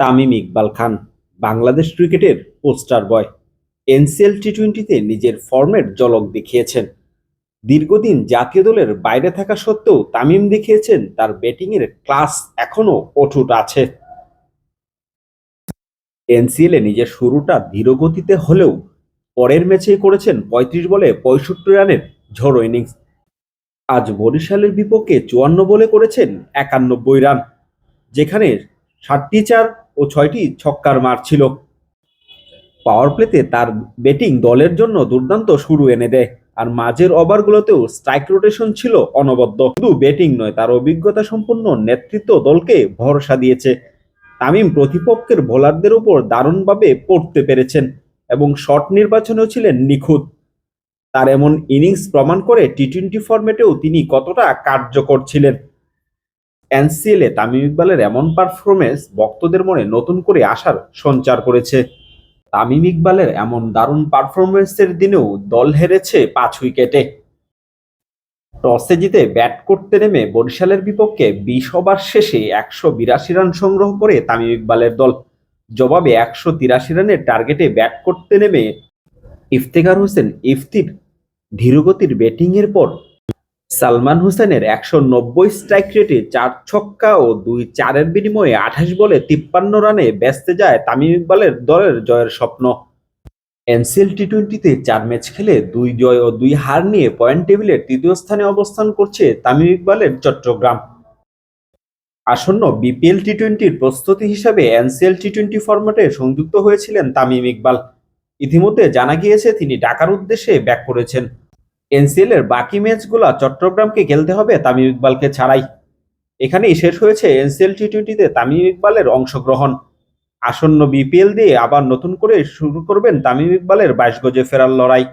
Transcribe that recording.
তামিম ইকবাল খান, বাংলাদেশ ক্রিকেটের পোস্টার বয়। এনসিএল টি টোয়েন্টিতে নিজের ফর্মের ঝলক দেখিয়েছেন। দীর্ঘদিন জাতীয় দলের বাইরে থাকা সত্ত্বেও তামিম দেখিয়েছেন তার ব্যাটিংয়ের ক্লাস এখনও অটুট আছে। এনসিএলে নিজের শুরুটা ধীরগতিতে হলেও পরের ম্যাচেই করেছেন পঁয়ত্রিশ বলে পঁয়ষট্টি রানের ঝড়ো ইনিংস। আজ বরিশালের বিপক্ষে চুয়ান্ন বলে করেছেন একানব্বই রান, যেখানে ষাটটি চার ও ছয়টি ছক্কার মার ছিল। পাওয়ার প্লেতে তার ব্যাটিং দলের জন্য দুর্দান্ত শুরু এনে দেয়। আর মাঝের ওভারগুলোতেও স্ট্রাইক রোটেশন ছিল অনবদ্য। শুধু ব্যাটিং নয়, তার অভিজ্ঞতা সম্পন্ন নেতৃত্ব দলকে ভরসা দিয়েছে। তামিম প্রতিপক্ষের বোলারদের উপর দারুণভাবে পড়তে পেরেছেন এবং শট নির্বাচনেও ছিলেন নিখুঁত। তার এমন ইনিংস প্রমাণ করে টি টোয়েন্টি ফরম্যাটেও তিনি কতটা কার্যকর ছিলেন। এনসিএলে তামিম ইকবালের এমন পারফরমেন্স ভক্তদের মনে নতুন করে আশার সঞ্চার করেছে। তামিম ইকবালের এমন দারুণ পারফরমেন্সের দিনেও দল হেরেছে পাঁচ উইকেটে। টসে জিতে ব্যাট করতে নেমে বরিশালের বিপক্ষে বিশ ওভার শেষে একশো বিরাশি রান সংগ্রহ করে তামিম ইকবালের দল। জবাবে একশো তিরাশি রানের টার্গেটে ব্যাট করতে নেমে ইফতেখার হোসেন ইফতির ধীরগতির ব্যাটিংয়ের পর সালমান হোসেনের একশো নব্বই স্ট্রাইক রেটে চার ছক্কা ও দুই চারের বিনিময়ে আঠাশ বলে তিপ্পান্ন রানে ব্যস্তে যায় তামিম ইকবালের দলের জয়ের স্বপ্ন। এনসিএল টি টোয়েন্টিতে চার ম্যাচ খেলে দুই জয় ও দুই হার নিয়ে পয়েন্ট টেবিলের তৃতীয় স্থানে অবস্থান করছে তামিম ইকবালের চট্টগ্রাম। আসন্ন বিপিএল টি টোয়েন্টির প্রস্তুতি হিসাবে এনসিএল টি টোয়েন্টি ফরম্যাটে সংযুক্ত হয়েছিলেন তামিম ইকবাল। ইতিমধ্যে জানা গিয়েছে, তিনি ঢাকার উদ্দেশ্যে ব্যাক করেছেন। এনসিএল এর বাকি ম্যাচগুলো চট্টগ্রামকে খেলতে হবে তামিম ইকবালকে ছাড়াই। এখানেই শেষ হয়েছে এনসিএল টি টোয়েন্টিতে তামিম ইকবালের অংশগ্রহণ। আসন্ন বিপিএল দিয়ে আবার নতুন করে শুরু করবেন তামিম ইকবালের বাইশ গজে ফেরার লড়াই।